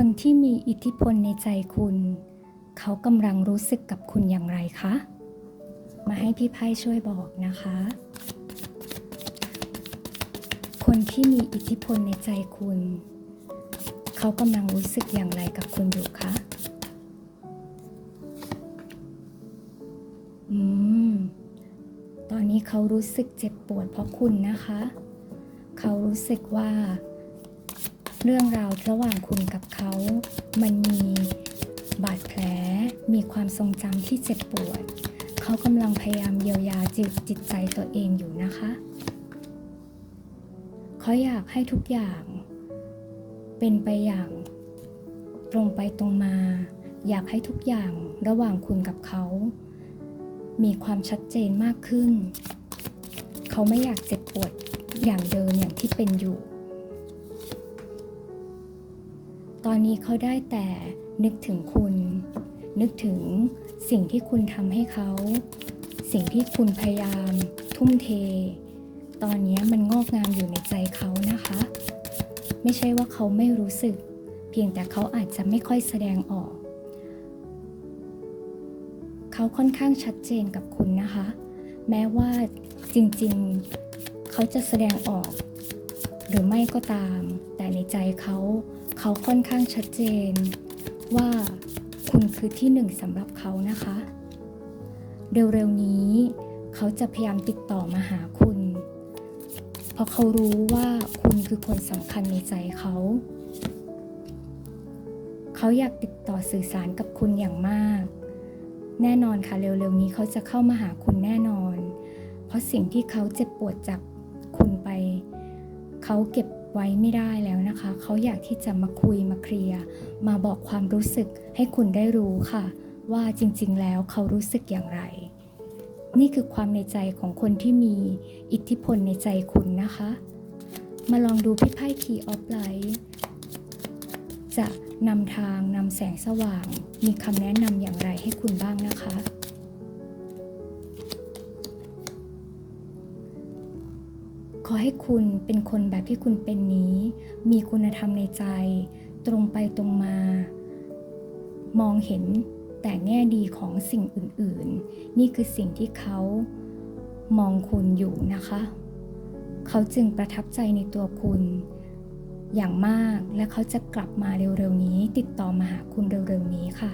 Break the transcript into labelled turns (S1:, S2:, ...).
S1: คนที่มีอิทธิพลในใจคุณ เขากำลังรู้สึกกับคุณอย่างไรคะ มาให้พี่ไพ่ช่วยบอกนะคะ คนที่มีอิทธิพลในใจคุณ เขากำลังรู้สึกอย่างไรกับคุณอยู่คะ อืม ตอนนี้เขารู้สึกเจ็บปวดเพราะคุณนะคะ เขารู้สึกว่า เรื่องราวระหว่างคุณกับเขา มันมีบาดแผล มีความทรงจำที่เจ็บปวด เขากำลังพยายามเยียวยาจิตจิตใจตัวเองอยู่นะคะ เขาอยากให้ทุกอย่าง เป็นไปอย่าง ตรงไปตรงมา อยากให้ทุกอย่างระหว่างคุณกับเขา มีความชัดเจนมากขึ้น เขาไม่อยากเจ็บปวดอย่างเดิมอย่างที่เป็นอยู่ ตอนนี้เขาได้แต่นึกถึงคุณ นึกถึงสิ่งที่คุณทำให้เขา สิ่งที่คุณพยายาม ทุ่มเท ตอนนี้มันงอกงามอยู่ในใจเขานะคะ ไม่ใช่ว่าเขาไม่รู้สึก เพียงแต่เขาอาจจะไม่ค่อยแสดงออก เขาค่อนข้างชัดเจนกับคุณนะคะ แม้ว่าจริงๆเขาจะแสดงออก หรือไม่ก็ตาม แต่ในใจเขา เขาค่อนข้างชัดเจน ว่าคุณคือที่หนึ่งสำหรับเขานะคะ เร็วๆนี้เขาจะพยายามติดต่อมาหาคุณ เพราะเขารู้ว่าคุณคือคนสำคัญในใจเขา เขาอยากติดต่อสื่อสารกับคุณอย่างมาก แน่นอนค่ะเร็วๆนี้เขาจะเข้ามาหาคุณแน่นอน เพราะสิ่งที่เขาเจ็บปวดจากคุณไป เขาเก็บ ไว้ไม่ได้แล้วนะคะ เขาอยากที่จะมาคุยมาเคลียร์มาบอกความรู้สึกให้คุณได้รู้ค่ะ ว่าจริงๆ แล้วเขารู้สึกอย่างไร นี่คือความในใจของคนที่มีอิทธิพลในใจคุณนะคะ มาลองดูพี่ไพ่ Key of Light จะนำทางนำแสงสว่าง มีคำแนะนำอย่างไรให้คุณบ้างนะคะ ขอให้คุณเป็นคนแบบที่คุณเป็นนี้ มีคุณธรรมในใจ ตรงไปตรงมา มองเห็นแต่แง่ดีของสิ่งอื่น ๆ นี่คือสิ่งที่เขามองคุณอยู่นะคะ เขาจึงประทับใจในตัวคุณอย่างมากและเขาจะกลับมาเร็ว ๆ นี้ ติดต่อมาหาคุณเร็ว ๆ นี้ค่ะ